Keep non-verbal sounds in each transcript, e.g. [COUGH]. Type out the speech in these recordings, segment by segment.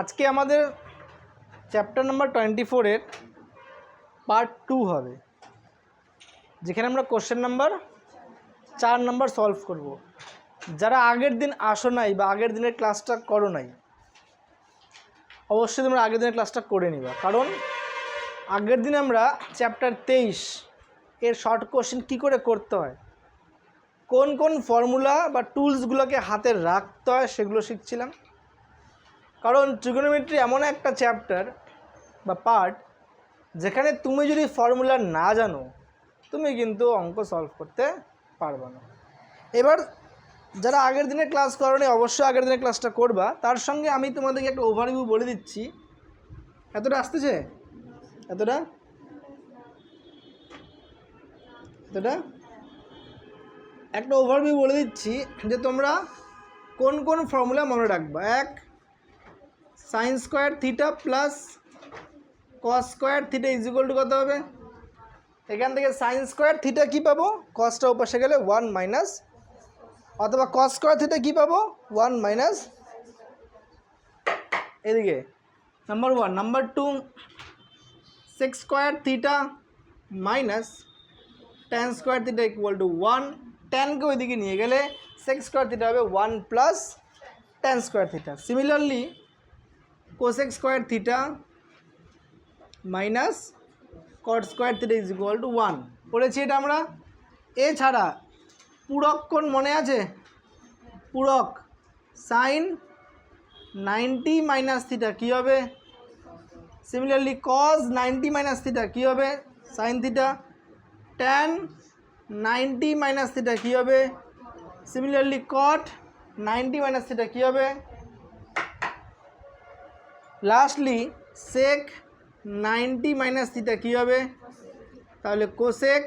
আজকে আমাদের chapter number twenty ফোরের পার্ট টু হবে, যেখানে আমরা কোশ্চেন নাম্বার চার নাম্বার সলভ করব। যারা আগের দিন আসো নাই বা আগের দিনের ক্লাসটা করো নাই, অবশ্যই তোমরা আগের দিনের ক্লাসটা করে নিবা। কারণ আগের দিন আমরা চ্যাপ্টার তেইশ এর শর্ট কোশ্চেন কী করে করতে হয়? কোন কোন ফর্মুলা বা টুলসগুলোকে হাতে রাখতে হয় সেগুলো শিখছিলাম। কারণ ট্রিগোনোমেট্রি এমন একটা চ্যাপ্টার বা পার্ট যেখানে তুমি যদি ফর্মুলা না জানো, তুমি কিন্তু অঙ্ক সলভ করতে পারবে না। এবার যারা আগের দিনে ক্লাস করনি, অবশ্যই আগের দিনে ক্লাসটা করবা। তার সঙ্গে আমি তোমাদেরকে একটা ওভারভিউ বলে দিচ্ছি। এতটা আসতেছে? এতটা? এতটা? একটা ওভারভিউ বলে দিচ্ছি যে তোমরা কোন কোন ফর্মুলা মনে রাখবা? এক sine square theta plus cos square theta is equal to কত হবে? এখান থেকে সাইন স্কোয়ার থিটা কী পাবো? কসটা ওপাশে গেলে ওয়ান মাইনাস অথবা কস স্কোয়ার থিটা কী পাবো? ওয়ান মাইনাস এদিকে number one number two sec square theta minus tan square theta equal to one টেনকে ওইদিকে নিয়ে গেলে সিক্স স্কোয়ার থিটা হবে one plus tan square theta similarly cosec square theta minus cot square theta is equal to one পড়েছি এটা আমরা। এছাড়া পূরক কোন মনে আছে? পূরক সাইন নাইনটি মাইনাস থিটা কী হবে? Similarly cos ninety minus theta কী হবে? Sine theta tan ninety minus theta কী হবে? Similarly cot ninety minus theta কী হবে? Lastly sec ninety minus theta কী হবে? তাহলে কোসেক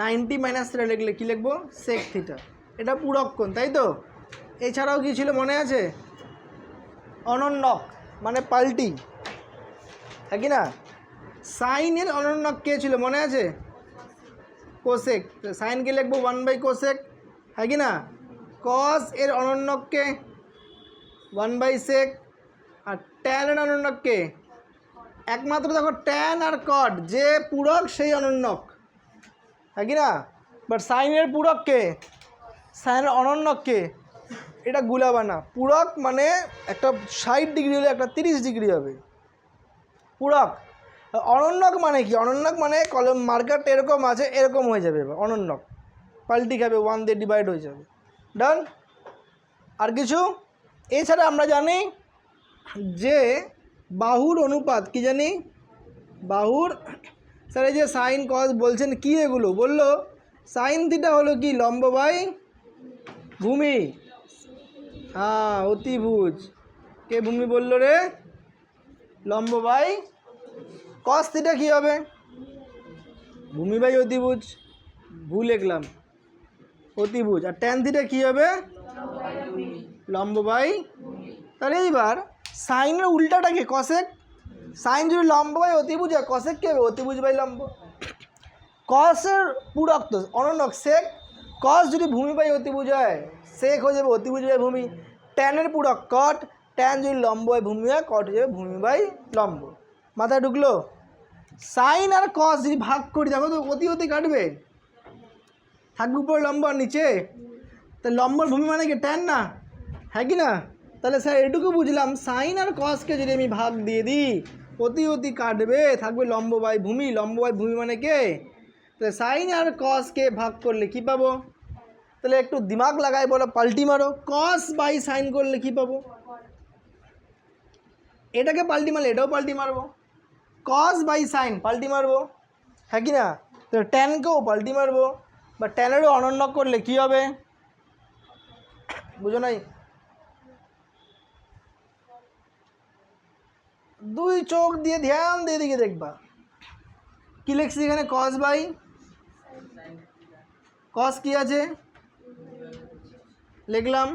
নাইনটি মাইনাস থিটা লিখলে কী লিখব? সেক থিটা এটা পুরক্ষণ তাই তো? এছাড়াও কী ছিল মনে আছে? অনন্যক মানে পাল্টি। হ্যাঁ কি না? সাইনের অনন্যক কে ছিল মনে আছে? কোসেক সাইনকে লিখব ওয়ান বাই কোসেক হ্যাঁ কি না? কস এর অনন্যককে ওয়ান বাই সেক আর ট্যান এর অনন্যককে একমাত্র দেখো ট্যান আর কট, যে পূরক সেই অনন্যক হ্যাঁ কি না? বাট সাইনের পূরককে সাইনের অনন্যককে এটা গুলাবানা পূরক মানে একটা ষাট ডিগ্রি হলে একটা তিরিশ ডিগ্রি হবে। পূরক। অনন্যক মানে কি? অনন্যক মানে কলম মার্কারটা এরকম আছে, এরকম হয়ে যাবে এবার অনন্যক পাল্টি খাবে ওয়ান দিয়ে ডিভাইড হয়ে যাবে। ডান আর কিছু? এছাড়া আমরা জানি যে বাহুর অনুপাত, কি জানি? বাহুর, স্যার এই যে সাইন কস বলছেন কি এগুলো? বলল সাইন থিটা হলো কি? লম্ব বাই ভূমি। হ্যাঁ অতিভুজ। কে ভূমি বলল রে? লম্ব বাই কস থিটা কী হবে? ভূমি বাই অতিভুজ। ভুল লিখলাম। অতিভুজ। আর ট্যান থিটা কী হবে? লম্ব বাই। তাহলে এইবার সাইনের উল্টাটা কি কসেক সাইন যদি লম্ব বাই অতিভুজ হয় কসেক কী হবে? অতিভুজ বাই লম্ব। কসের পুরক্ত, অননক, সেক। কস যদি ভূমি বাই অতিভুজ হয়, সেক হয়ে যাবে অতিভুজ বাই ভূমি। ট্যানের পুরক, কট। ট্যান যদি লম্ব হয়, ভূমি হয়, কট হয়ে যাবে ভূমি বাই লম্ব। মাথায় ঢুকলো? সাইন আর কস যদি ভাগ করি, দেখো তো, অতি অতি কাটবে। থাকবে উপরে লম্ব আর নিচে। তা লম্বর ভূমি মানে কি, ট্যান না? হ্যাঁ কি না? তাহলে স্যার, এটুকু বুঝলাম, সাইন আর কসকে যদি আমি ভাগ দিয়ে দিই অতি অতি কাটবে, থাকবে লম্ব বাই ভূমি। লম্ব বাই ভূমি মানে কে? তাহলে সাইন আর কসকে ভাগ করলে কি পাবো? তাহলে একটু দিমাগ লাগাই বলো, পাল্টি মারো। কস বাই সাইন করলে কি পাবো? এটাকে পাল্টি মারলে এটাও পাল্টি মারবো। কস বাই সাইন পাল্টি মারবো। হ্যাঁ কি না? তো ট্যানকেও পাল্টি মারবো। বা ট্যানেরও অনন্য করলে কি হবে? বুঝো নাই? দুই চোখ দিয়ে ধ্যান দিয়ে দিকে দেখবা। কি লিখছি এখানে? কস বাই কস কি আছে? লিখলাম,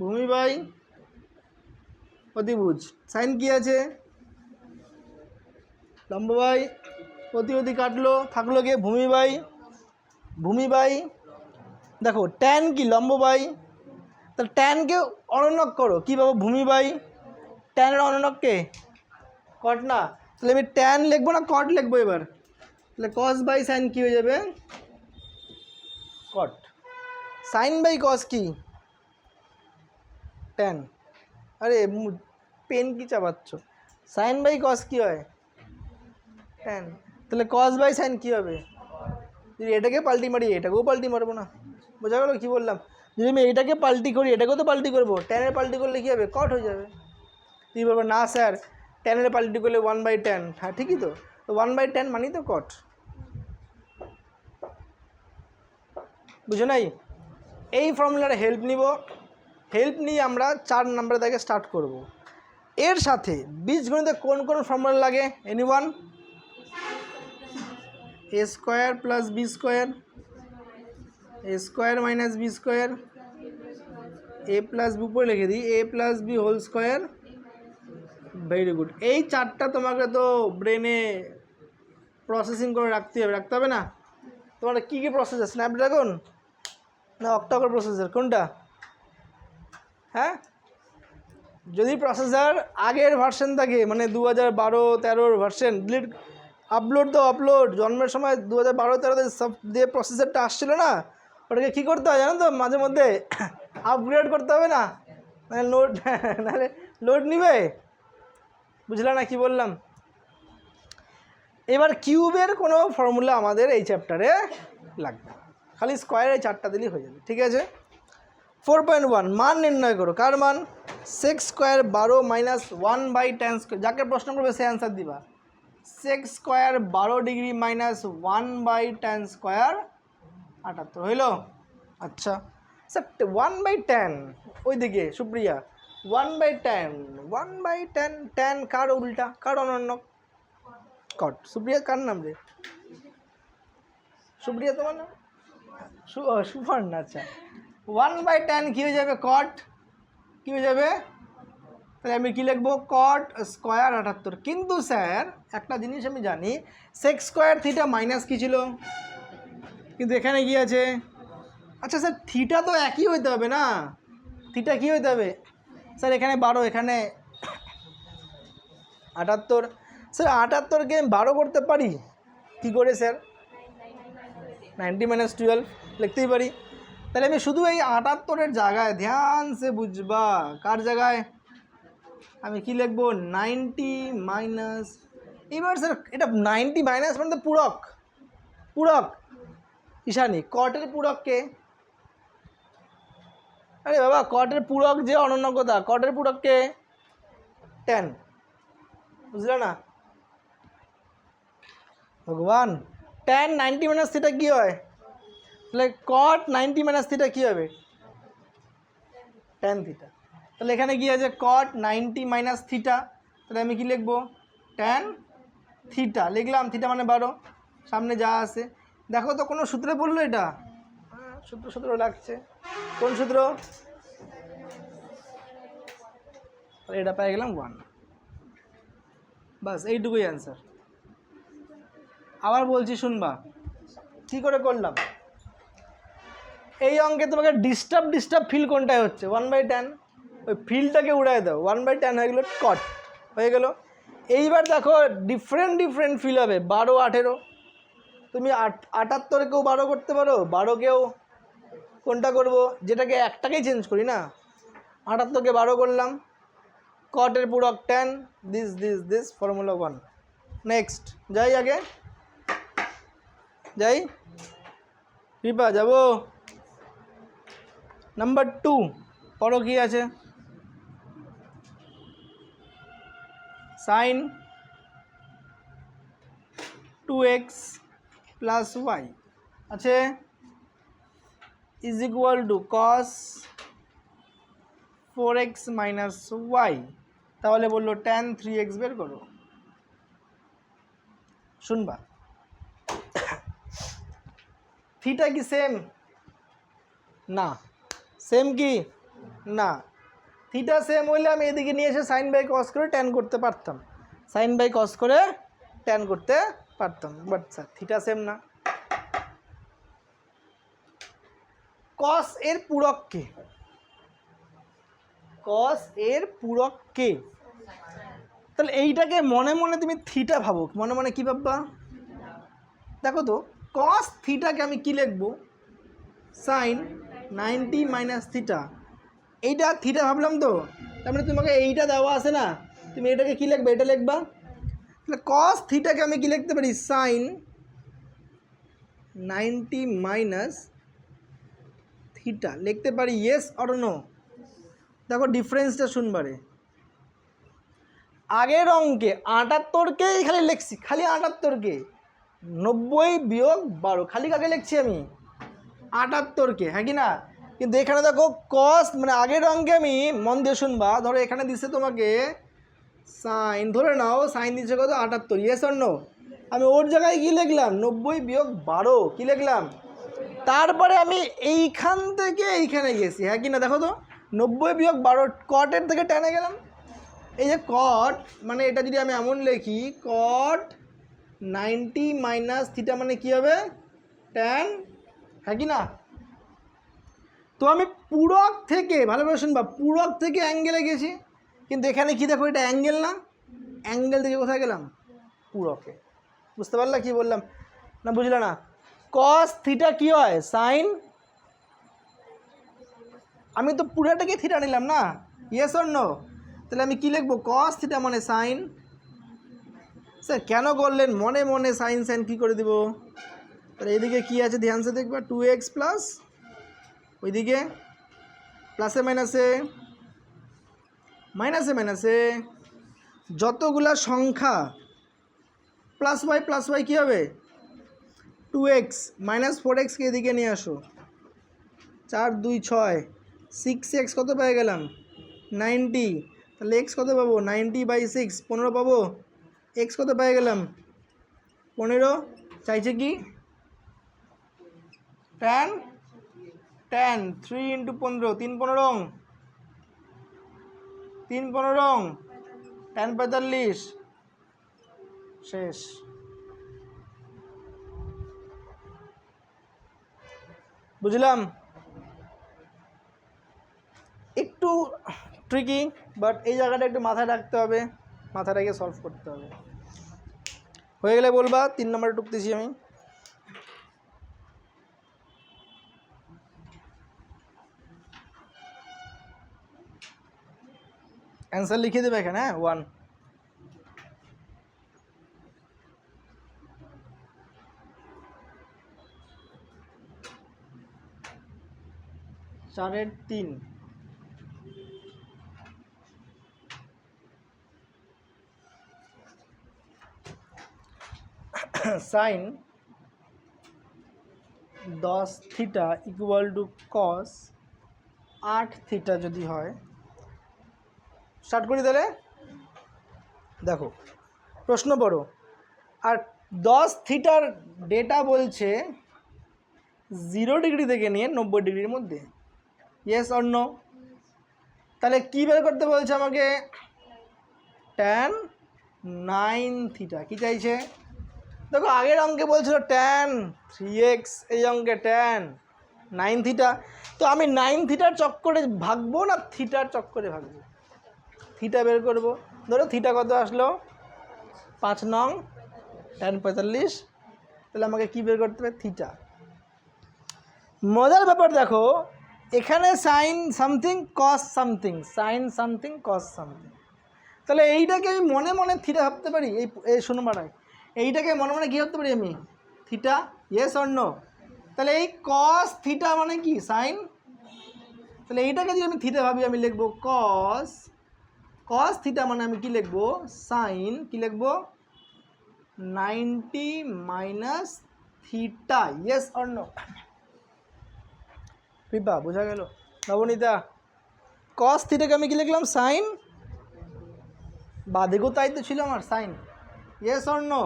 ভূমি বাই অতিভুজ। সাইন কি আছে? লম্ব বাই অতি কাটলো, থাকল গিয়ে ভূমি বাই ভূমি বাই দেখো ট্যান কি? লম্ব বাই তাহলে ট্যানকে অনন্যক করো। কী পাবো? ভূমি বাই ট্যানের অননক কে? কট না। তাহলে আমি ট্যান লিখব না কট লিখব এবার? তাহলে কস বাই সাইন কী হয়ে যাবে? কট সাইন বাই কস কি? ট্যান আরে পেন কি চাপাচ্ছ? সাইন বাই কস কি হয়? ট্যান তাহলে কস বাই সাইন কী হবে? যদি এটাকে পাল্টি মারি এটাকেও পাল্টি মারবো না। বোঝা গেলো কী বললাম? যদি আমি এটাকে পাল্টি করি এটাকেও তো পাল্টি করব। ট্যানের পাল্টি করলে কী হবে? কট হয়ে যাবে। তুই বলব না স্যার টেনের পাল্টি করলে ওয়ান বাই টেন হ্যাঁ ঠিকই তো? তো ওয়ান বাই টেন মানি তো কট বুঝো নাই? এই ফর্মুলার হেল্প নিব। হেল্প নিয়ে আমরা চার নাম্বার থেকে স্টার্ট করব। এর সাথে বীজগণিতে কোন কোন ফর্মুলা লাগে? Any one A square plus B square A square minus B square A plus B উপরে লিখে দিই A plus B whole square very good এই চারটা তোমাকে তো ব্রেনে প্রসেসিং করে রাখতে হবে রাখতে হবে না? তোমার কী কী প্রসেসর স্ন্যাপড্রাগন না অক্টাকর প্রসেসর কোনটা? হ্যাঁ? যদি প্রসেসর আগের ভার্সন থাকে মানে দু হাজার বারো তেরোর ভার্সন ডিলিট আপলোড তো আপলোড জন্মের সময় দু হাজার বারো তেরোতে সব দিয়ে প্রসেসরটা আসছিল না? ওটাকে কী করতে হয় জানো তো? মাঝে মধ্যে [COUGHS] আপগ্রেড করতে হবে না? মানে লোড [LAUGHS] নাহলে লোড নিবে? বুঝলে না কি বললাম? এবার কিউবের কোনো ফর্মুলা আমাদের এই চ্যাপ্টারে লাগবে। খালি স্কোয়ার চারটা দিলেই হয়ে যাবে, ঠিক আছে? ফোর পয়েন্ট ওয়ান মান নির্ণয় করো, কার মান? সেক্স স্কোয়ার বারো minus one by tan square যাকে প্রশ্ন করবে সে অ্যান্সার দিবা। সেক্স স্কোয়ার বারো degree minus one by tan square আটাত্তর, হইল? আচ্ছা। স্যার ওয়ান বাই টেন ওইদিকে, Supriya. One by tan one by tan tan কার উল্টা কার অনন্য কট সুপ্রিয়া কার নাম রে সুপ্রিয়া তোমার নাম? সু- ও, সুবর্ণ আচ্ছা। ওয়ান বাই টেন কী হয়ে যাবে? কট কী হয়ে যাবে? তাহলে আমি কী লিখব? কট স্কোয়ার আটাত্তর। কিন্তু স্যার একটা জিনিস আমি জানি সেক্স স্কোয়ার থিটা মাইনাস কী ছিল? কিন্তু এখানে কি আছে? আচ্ছা স্যার থিটা তো একই হইতে হবে না। থিটা কী হইতে হবে? স্যার, এখানে বারো, এখানে আটাত্তর। স্যার আটাত্তরকে আমি বারো করতে পারি? কী করে, স্যার? নাইনটি মাইনাস টুয়েলভ লিখতেই পারি। তাহলে আমি শুধু এই আটাত্তরের জায়গায়, ধ্যান সে বুঝবা। কার জায়গায়? আমি কি লিখব? নাইনটি মাইনাস এবার স্যার, এটা নাইনটি মাইনাস মানে তো পূরক। পূরক। ঈশানি, কটের পূরক কে আরে বাবা কটের পূরক যে অনন্য অনন্যকতা কটের পূরক কে? টেন বুঝলে না? ভগবান টেন নাইনটি মাইনাস থিটা কী হয়? তাহলে কট নাইনটি মাইনাস থিটা কী হবে? টেন থিটা তাহলে এখানে কি আছে? কট নাইনটি মাইনাস থিটা তাহলে আমি কি লিখব? টেন থিটা লিখলাম থিটা মানে বারো। সামনে যা আছে। দেখো তো কোনো সূত্রে পড়ল এটা? সূত্র সূত্র লাগছে। কোন সূত্র? এটা পেয়ে গেলাম ওয়ান বাস, এইটুকুই অ্যান্সার আবার বলছি, শুনবা। কী করে করলাম? এই অঙ্কে তোমাকে ডিস্টার্ব ডিস্টার্ব ফিল কোনটায় হচ্ছে? ওয়ান বাই টেন ওই ফিলটাকে উড়াই দাও। ওয়ান বাই টেন হয়ে গেলো কট হয়ে গেল। এইবার দেখো ডিফারেন্ট ডিফারেন্ট ফিল হবে। বারো, আঠেরো। তুমি আট, আটাত্তরকেও বারো করতে পারো, বারোকেও কোনটা করব? যেটাকে একটাকেই চেঞ্জ করি না? আটাত্তরকে বারো করলাম। কটের পুরক tan this this this formula one next যাই আগে। যাই। কৃপা, যাব। নাম্বার টু পড়ো কি আছে? Sine two X plus Y আছে? Is equal to four X minus Y তাহলে বলল থ্রি এক্স বের করো। শুনবা। থিটা কি সেম না। সেম কি? না। থিটা সেম হইলে আমি এদিকে নিয়ে এসে সাইন বাই কস করে ট্যান করতে পারতাম। সাইন বাই কস করে ট্যান করতে পারতাম। বাট স্যার থিটা সেম না। কস এর পূরক কে? কস এর পূরক কে? তাহলে এইটাকে মনে মনে তুমি থিটা ভাবো। মনে মনে কী ভাববা? দেখো তো, কস থিটাকে আমি কী লিখব? Sine ninety minus theta. এইটা থিটা ভাবলাম তো, তার মানে তোমাকে এইটা দেওয়া আছে না, তুমি এটাকে কী লিখবে? এটা লিখবা? তাহলে কস থিটাকে আমি কী লিখতে পারি? সাইন নাইনটি মাইনাস থিটা লিখতে পারি ইয়েস অর নো দেখো ডিফারেন্সটা শুনবারে। আগের অঙ্কে আটাত্তরকেই খালি লিখছি, খালি আটাত্তরকে। নব্বই বিয়োগ বারো, খালি কাকে লিখছি আমি? আটাত্তরকে হ্যাঁ কি না? কিন্তু এখানে দেখো কস মানে আগের অঙ্কে আমি মন দিয়ে শুনবা, ধরো এখানে দিচ্ছে তোমাকে সাইন ধরে নাও সাইন দিচ্ছে কত? আটাত্তর ইয়েস অন্য আমি ওর জায়গায় কী লিখলাম? নব্বই বিয়োগ বারো, কী লিখলাম? তারপরে আমি এইখান থেকে এইখানে গেছি হ্যাঁ কি না? দেখো তো, নব্বই বিয়োগ বারো কটের থেকে টেনে গেলাম। এই যে কট মানে এটা যদি আমি এমন লিখি কট নাইনটি মাইনাস থিটা মানে কী হবে? ট্যান হ্যাঁ কি না? তো আমি পূরক থেকে ভালোভাবে শুনবা, পূরক থেকে অ্যাঙ্গেলে গেছি। কিন্তু এখানে কি দেখো, এটা অ্যাঙ্গেল না। অ্যাঙ্গেল থেকে কোথায় গেলাম? পূরকে। বুঝতে পারলা কি বললাম? না বুঝলে না? কস থিটা কি হয়? সাইন আমি তো পুরাটাকে থিটা নিলাম না? ইয়েস নো তাহলে আমি কি লিখব? কস থিটা মানে সাইন স্যার, কেন করলেন? মনে মনে সাইন সাইন কী করে দিব? তাহলে এদিকে কী আছে? ধ্যান সে দেখবা টু এক্স প্লাস ওইদিকে প্লাসে মাইনাসে মাইনাসে মাইনাসে যতগুলা সংখ্যা প্লাস ওয়াই প্লাস ওয়াই কী হবে? টু এক্স মাইনাস ফোর এক্সকে এদিকে নিয়ে আসো। চার, দুই, ছয় সিক্স এক্স কত পেয়ে গেলাম? নাইনটি তাহলে এক্স কত পাবো? নাইনটি বাই সিক্স পনেরো পাবো? এক্স কত পেয়ে গেলাম? পনেরো। চাইছে কি? টেন টেন থ্রি ইন্টু পনেরো, তিন পনেরো। তিন পনেরো। টেন পঁয়তাল্লিশ। শেষ। বুঝলাম? একটু ট্রিকি বাট এই জায়গাটা একটু মাথায় রাখতে হবে, মাথায় রেখে সলভ করতে হবে। হয়ে গেলে বলবা, তিন নম্বরে টুকতেছি আমি। অ্যান্সার লিখে দেবে এখানে হ্যাঁ ওয়ান চারের তিন। সাইন দশ থিটা ইকুয়াল টু কস আট থিটা যদি হয় স্টার্ট করি তাহলে? দেখো, প্রশ্ন পড়ো। আর দশ থিটার ডেটা বলছে জিরো ডিগ্রি থেকে নিয়ে নব্বই ডিগ্রির মধ্যে। ইয়েস অর তাহলে কী বের করতে বলছে আমাকে? ট্যান নাইন থিটা কী চাইছে? দেখো, আগের অঙ্কে বলছিল ট্যান থ্রি এক্স এই অঙ্কে ট্যান নাইন থিটা তো আমি নাইন থিটার চক্করে ভাগবো না থিটার চক্করে ভাগবো? থিটা বের করব। ধরো থিটা কত আসলো? পাঁচ নং ট্যান পঁয়তাল্লিশ। তাহলে আমাকে কী বের করতে হবে? থিটা মজার ব্যাপার দেখো এখানে sine something, cos something, sine something, cos something. তাহলে এইটাকে আমি মনে মনে থিটা ভাবতে পারি, এই এই শোনবারায় এইটাকে মনে মনে কী ভাবতে পারি আমি? থিটা ইয়েস নো তাহলে এই কস থিটা মানে কি? সাইন? তাহলে এইটাকে যদি আমি থিটা ভাবি, আমি লিখব কস কস থিটা মানে আমি কি লিখব? সাইন, কি লিখব? Ninety minus theta yes or Kripa বোঝা গেল। নবনীতা কস থিটাকে আমি কি লিখলাম? সাইন বাদিকেও তাই তো ছিল আমার সাইন ইয়েস নো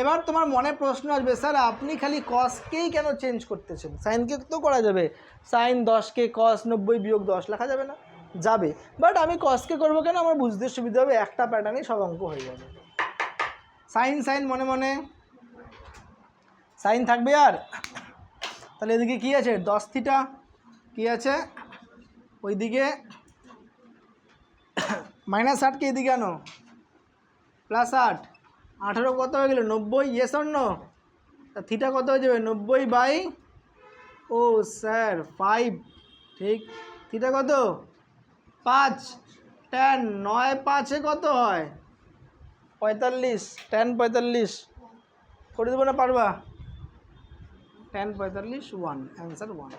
এবার তোমার মনে প্রশ্ন আসবে, স্যার, আপনি খালি কসকেই কেন চেঞ্জ করতেছেন? সাইনকে তো করা যাবে। সাইন দশকে কস নব্বই বিয়োগ দশ লেখা যাবে না। যাবে। বাট আমি কসকে করব কেন? আমার বুঝতে সুবিধা হবে, একটা প্যাটার্নেই সব অঙ্ক হয়ে যাবে। সাইন সাইন মনে মনে। সাইন থাকবে আর। তাহলে এদিকে কী আছে? দশ থিটা কী আছে? ওইদিকে [COUGHS] মাইনাস আটকে এদিকে আনো। প্লাস আট। আঠেরো কত হয়ে গেলো? নব্বই? ইয়েস অন্য তা থিটা কত হয়ে যাবে? নব্বই বাই ও স্যার ফাইভ ঠিক। থিটা কত? পাঁচ। টেন নয় পাঁচে কত হয়? পঁয়তাল্লিশ। টেন পঁয়তাল্লিশ। করে দেবো না পারবা? টেন পঁয়তাল্লিশ ওয়ান অ্যান্সার ওয়ান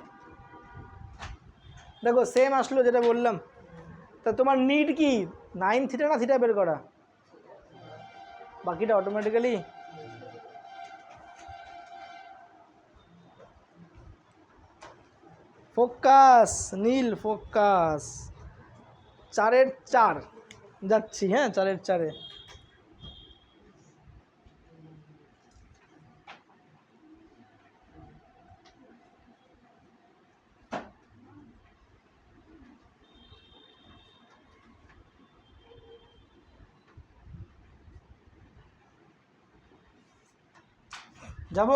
দেখো সেম আসলো যেটা বললাম। তা তোমার নিড কি? নাইন থিটা না থিটা বের করা? বাকিটা অটোমেটিক্যালি ফোকাস নীল ফোকাস চারের চার, যাচ্ছি হ্যাঁ চারের চারে। যাব?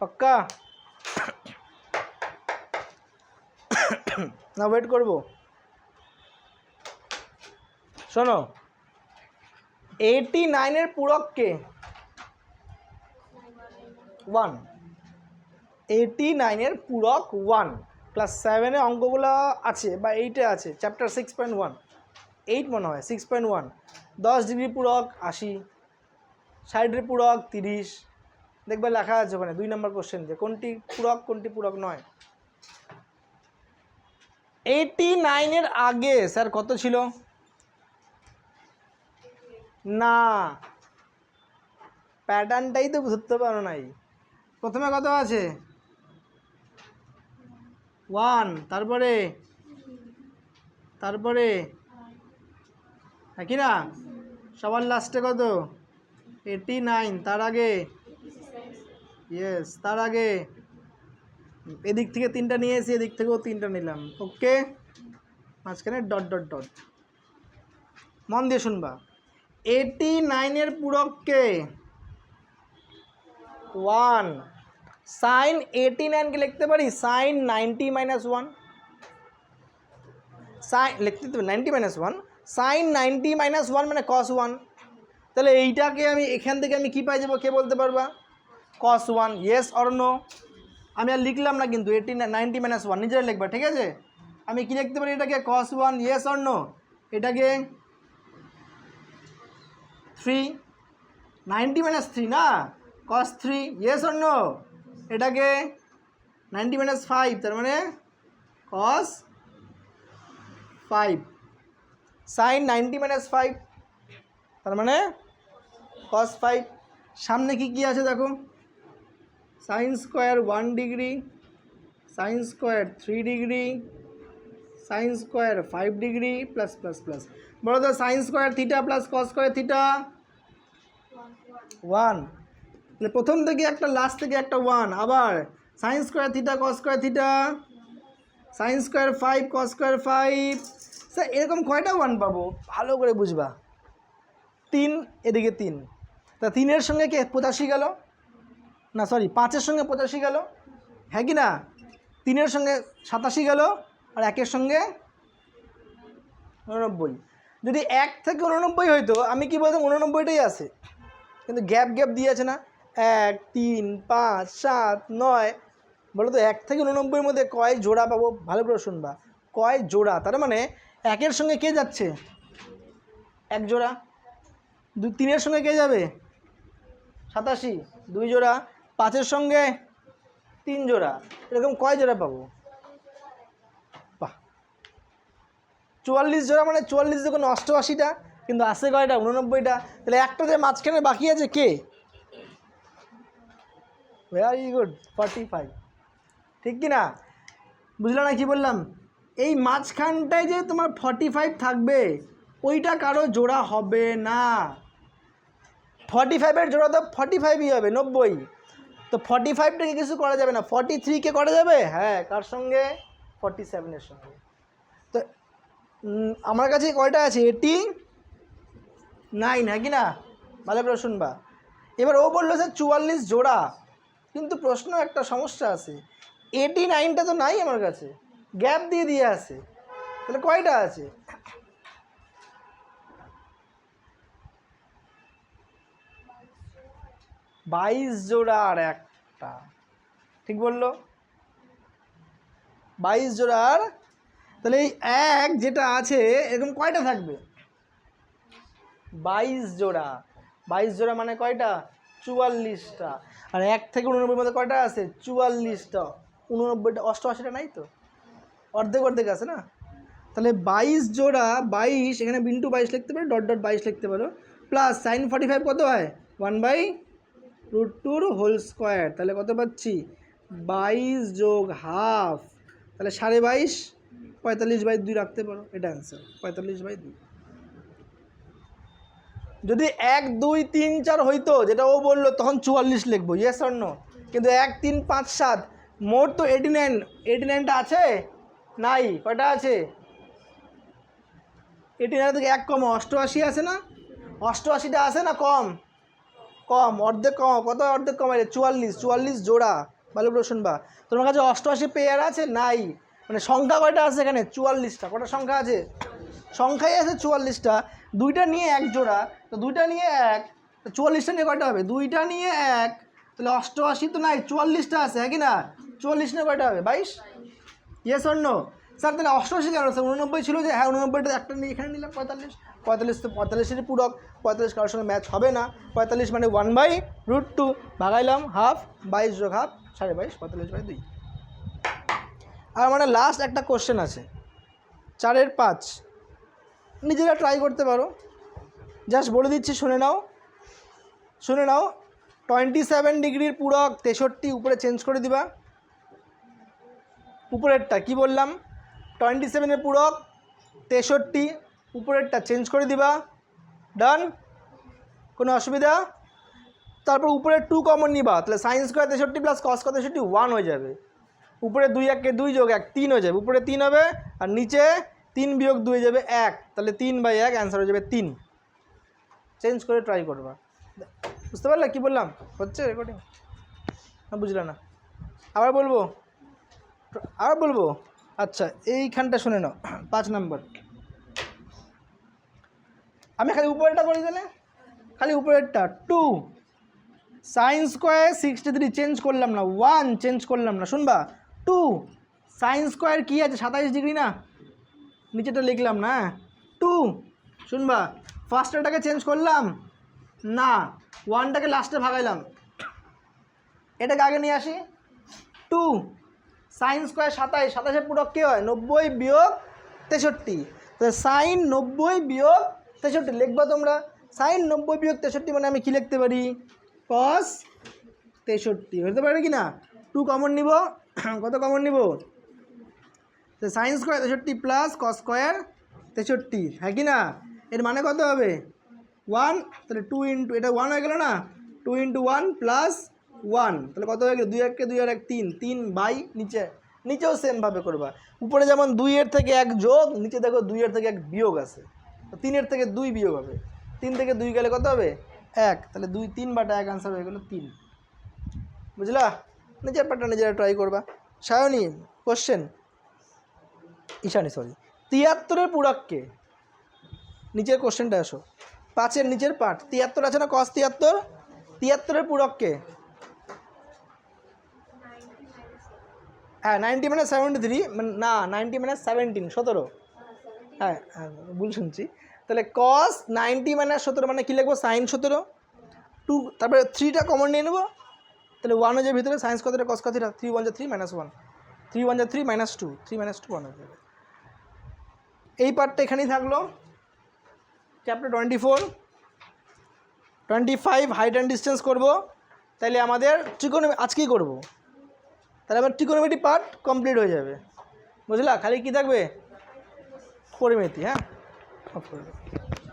পাক্কা? না ওয়েট করব। শোনো এইটি নাইনের পূরককে ওয়ান এইটি নাইনের পূরক ওয়ান ক্লাস সেভেনে অঙ্কগুলো আছে বা এইটে আছে chapter six point one eight মনে হয় সিক্স পয়েন্ট ওয়ান দশ ডিগ্রি পূরক, আশি। ষাটের পূরক তিরিশ। দেখবে লেখা আছে ওখানে, দুই নম্বর কোশ্চেন যে কোনটি পূরক কোনটি পূরক নয়? এইটি নাইনের আগে, স্যার কত ছিল? না। প্যাটার্নটাই তো ধরতে পারো নাই। প্রথমে কত আছে? ওয়ান তারপরে? তারপরে? হ্যাঁ কি না? সবার লাস্টে কত? এইটি নাইন তার আগে। ইয়েস তার আগে। এদিক থেকে তিনটা নিয়ে এসে এদিক থেকেও তিনটা নিলাম। ওকে? মাঝখানে ডট ডট ডট মন দিয়ে শুনবা। এইটি নাইনের পূরককে ওয়ান সাইন এইটি নাইনকে লিখতে পারি? Sine ninety minus one sine লিখতে ninety minus one sine ninety minus one মানে কস ওয়ান তাহলে এইটাকে আমি এখান থেকে আমি কী পাই যাব? কে বলতে পারবা? Cos one yes or no আমি আর লিখলাম না কিন্তু এইটি নাইনটি মাইনাস ওয়ান নিজেরা লিখবা, ঠিক আছে? আমি কী লিখতে পারি এটাকে? Cos one yes or no এটাকে থ্রি নাইনটি মাইনাস থ্রি না? Cos three yes or no এটাকে নাইনটি মাইনাস ফাইভ তার মানে cos five sine ninety minus five তার মানে কস ফাইভ সামনে কি কি আছে দেখো? Sine square one degree sine square three degree sine square five degree plus plus plus বলো তো sine square theta plus cos square theta one তাহলে প্রথম থেকে একটা লাস্ট থেকে একটা ওয়ান আবার sine square theta cos square theta sine square five cos square five sir এরকম কয়টা ওয়ান পাবো? ভালো করে বুঝবা। তিন, এদিকে তিন। তা তিনের সঙ্গে কে? পঁচাশি গেল। না সরি পাঁচের সঙ্গে পঁচাশি গেল। হ্যাঁ কি না? তিনের সঙ্গে সাতাশি গেল আর একের সঙ্গে উননব্বই। যদি এক থেকে উননব্বই হইতো, আমি কি বলতাম, উননব্বইটাই আছে। কিন্তু গ্যাপ গ্যাপ দিয়ে আছে না। এক, তিন, পাঁচ, সাত, নয়। বলো তো এক থেকে উননব্বইয়ের মধ্যে কয় জোড়া পাবো? ভালো করে শুনবা। কয় জোড়া? তার মানে একের সঙ্গে কে যাচ্ছে? এক জোড়া। দু তিনের সঙ্গে কে যাবে? সাতাশি, দুই জোড়া, পাঁচের সঙ্গে তিন জোড়া। এরকম কয় জোড়া পাবো? বাহ। চুয়াল্লিশ জোড়া মানে চুয়াল্লিশ যখন অষ্টআশিটা, কিন্তু আসে কয়টা? উননব্বইটা। তাহলে একটা যে মাঝখানে বাকি আছে কে? ভেরি গুড ফর্টি ফাইভ ঠিক কি না বুঝলে না কি বললাম? এই মাঝখানটায় যে তোমার ফর্টি ফাইভ থাকবে, ওইটা কারও জোড়া হবে না। ফর্টি ফাইভের জোড়া তো ফর্টি ফাইভই হবে, নব্বই। তো ফর্টি ফাইভটাকে কিছু করা যাবে না? ফর্টি থ্রিকে করা যাবে? হ্যাঁ কার সঙ্গে? ফর্টি সেভেনের সঙ্গে। তো আমার কাছে কয়টা আছে? এটি নাইন হ্যাঁ কি না? ভালো করে শুনবা। এবার ও বলল স্যার চুয়াল্লিশ জোড়া। কিন্তু প্রশ্ন একটা সমস্যা আছে। এটি নাইনটা তো নাই আমার কাছে। গ্যাপ দিয়ে দিয়ে আছে। তাহলে কয়টা আছে? বাইশ জোড়া আর একটা। ঠিক বলল? বাইশ জোড়া আর তাহলে এই এক যেটা আছে, এরকম কয়টা থাকবে? বাইশ জোড়া। বাইশ জোড়া মানে কয়টা? চুয়াল্লিশটা। আর এক থেকে উননব্বইয়ের মধ্যে কয়টা আছে? চুয়াল্লিশটা। উননব্বইটা, অষ্টআশিটা নাই তো? অর্ধেক অর্ধেক আছে না? তাহলে বাইশ জোড়া, বাইশ, এখানে বিন্টু বাইশ লিখতে পারো, ডট ডট বাইশ লিখতে পারো প্লাস সাইন ফর্টি ফাইভ কত হয়? ওয়ান বাই রুট টুর হোল স্কোয়ার, তাহলে কত পাচ্ছি? বাইশ যোগ হাফ, তাহলে সাড়ে বাইশ, পঁয়তাল্লিশ বাই দুই রাখতে পারো, এটা অ্যান্সার পঁয়তাল্লিশ বাই দুই। যদি এক, দুই, তিন, চার হইতো, যেটা ও বলল, তখন চুয়াল্লিশ লিখব ইয়েস অন্য কিন্তু এক, তিন, পাঁচ, সাত, মোট তো এইটি নাইন এইটি নাইনটা আছে? নাই, কয়টা আছে? এইটি নাইন থেকে এক কম, অষ্টআশি আছে না? অষ্টআশিটা আছে না কম? কম, অর্ধেক কম, কত অর্ধেক কম? আছে চুয়াল্লিশ চুয়াল্লিশ জোড়া। করে শুনবা তোমার কাছে অষ্টআশি পেয়ার আছে? নাই। মানে সংখ্যা কয়টা আছে এখানে? চুয়াল্লিশটা। কটা সংখ্যা আছে? সংখ্যাই আছে চুয়াল্লিশটা। দুইটা নিয়ে এক জোড়া। তো দুইটা নিয়ে এক। তো চুয়াল্লিশটা নিয়ে কয়টা হবে? দুইটা নিয়ে এক। তাহলে অষ্টআশি তো নাই, চুয়াল্লিশটা আছে হ্যাঁ কি না? চুয়াল্লিশ নিয়ে কয়টা হবে? বাইশ? ইয়েস অন্য স্যার, তাহলে অষ্টআশি কেন? স্যার, উননব্বই ছিল যে হ্যাঁ উননব্বইটা একটা নিয়ে এখানে নিলাম, পঁয়তাল্লিশ। পঁয়তাল্লিশ তো পঁয়তাল্লিশেরই পূরক। পঁয়তাল্লিশ কারোর সঙ্গে ম্যাচ হবে না। পঁয়তাল্লিশ মানে ওয়ান বাই রুট টু ভাগাইলাম হাফ বাইশ যোগ হাফ সাড়ে বাইশ, পঁয়তাল্লিশ বাই দুই। আর মানে লাস্ট একটা কোশ্চেন আছে। চারের পাঁচ। নিজেরা ট্রাই করতে পারো। জাস্ট বলে দিচ্ছি, শুনে নাও। শুনে নাও। টোয়েন্টি সেভেন ডিগ্রির পূরক, তেষট্টি, উপরে চেঞ্জ করে দিবা। উপরেরটা কি বললাম? টোয়েন্টি সেভেনের পূরক, তেষট্টি, উপরেরটা চেঞ্জ করে দিবা। ডান কোনো অসুবিধা? তারপর উপরে টু কমন নিবা, তাহলে সাইন্স স্কোয়ার তেষট্টি প্লাস কস স্কোয়ার তেষট্টি ওয়ান হয়ে যাবে। উপরে দুই এককে দুই যোগ এক, তিন হয়ে যাবে। উপরে তিন হবে, আর নিচে তিন বিয়োগ দুই যাবে এক। তাহলে তিন বাই এক অ্যান্সার হয়ে যাবে তিন। চেঞ্জ করে ট্রাই করবা। বুঝতে পারলে? কী বললাম? হচ্ছে রেকর্ডিং না, বুঝলে না। আবার বলব? আবার বলব? আচ্ছা এইখানটা শুনে নাও। পাঁচ নম্বর। আমি খালি উপরেরটা করে দিলে খালি উপরেরটা। Two sine square sixty three change করলাম না। ওয়ান চেঞ্জ করলাম না। শুনবা? টু সাইন স্কোয়ার কী আছে? সাতাইশ ডিগ্রি না? নিচেটা লিখলাম না টু শুনবা? ফার্স্টটাকে চেঞ্জ করলাম? না। ওয়ানটাকে লাস্টে ভাগাইলাম। এটাকে আগে নিয়ে আসি? টু সাইন স্কোয়ার সাতাশ সাতাশের পুরো কী হয়? নব্বই বিয়োগ তেষট্টি। তো সাইন নব্বই বিয়োগ তেষট্টি, লিখবা তোমরা। সাইন নব্বই বিয়োগ তেষট্টি মানে আমি কী লিখতে পারি? কস তেষট্টি। হতে পারে কি না টু কমন নিব। [CLEARS THROAT] কত কমন নিব? তো সাইন স্কোয়ার তেষট্টি প্লাস কস স্কোয়ার তেষট্টি। হ্যাঁ কি না? এর মানে কত হবে? ওয়ান তাহলে টু ইন্টু এটা ওয়ান হয়ে গেল না? Two into one plus one তাহলে কত হয়ে গেল? দুই এককে দুই আর এক তিন তিন বাই নিচে, নিচেও সেমভাবে করবা। উপরে যেমন দুইয়ের থেকে এক যোগ, নিচে দেখো দুইয়ের থেকে এক বিয়োগ আছে। তিনের থেকে দুই বিয়োগ হবে। তিন থেকে দুই গেলে কত হবে? এক। তাহলে দুই তিন বাটা এক আনসার হয়ে গেলো তিন। বুঝলা? নিজের পাটা নিজেরা ট্রাই করবা। সায়নী কোশ্চেন ঈশানি সরি তিয়াত্তরের পুরাককে নিচের কোশ্চেনটা আসো। পাঁচের নিচের পাঠ। তিয়াত্তর আছে না কস তিয়াত্তর? তিয়াত্তরের পুরককে হ্যাঁ নাইনটি মানে সেভেন্টি থ্রি না নাইনটি মানে সেভেন্টিন সতেরো। হ্যাঁ হ্যাঁ ভুল শুনছি। তাহলে কস নাইনটি মানে সতেরো মানে কী লিখব? সাইন সতেরো। টু তারপরে থ্রিটা কমন নিয়ে নেব। তাহলে ওয়ান হয়ে ভিতরে সায়েন্স কত কস কত থ্রি ওয়ান যা three minus one three one যা three minus two three minus two one হয়ে যাবে। এই পার্টটা এখানেই থাকল। Chapter twenty four twenty five height and distance করব। তাহলে আমাদের ট্রিকোনমি আজকেই করব। তাহলে আমার ত্রিকোণমিতি পার্ট কমপ্লিট হয়ে যাবে। বুঝলা? খালি কি থাকবে? পরিমিতি হ্যাঁ।